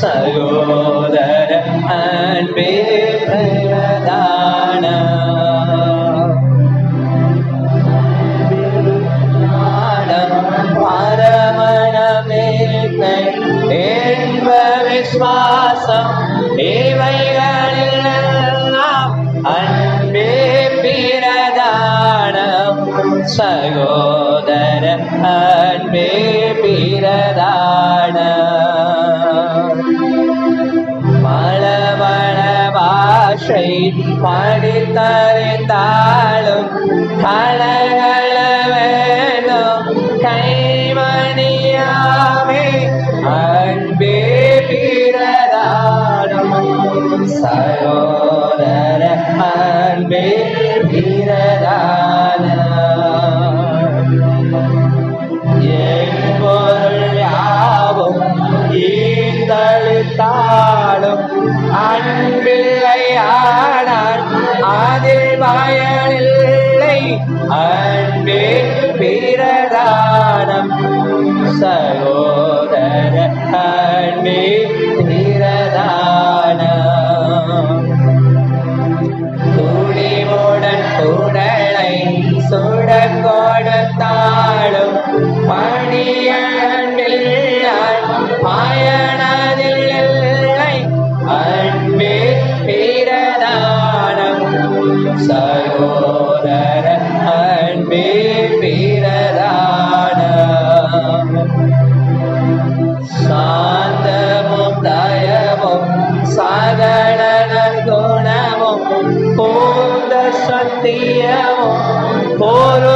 സഹോദര അൻപേ പ്രയതാണ് പരമണമേ വിശ്വാസം என்ப விஸ்வாசம் இவைகளில் எல்லாம் அன்பே பிரதானம் சகோதர அன்பே பிரதானம் மழவள பாஷை படித்தறிந்தாலும் கலகள சகோதர அன்பே பிரதானம் பொருள் யாவும் ஈந்தளித்தாலும் அன்பில்லை ஆனால் அதில் பயனில்லை அன்பே பிரதானம் சகோ தயவும் சகல குணமும் போத சத்தியமும் போரு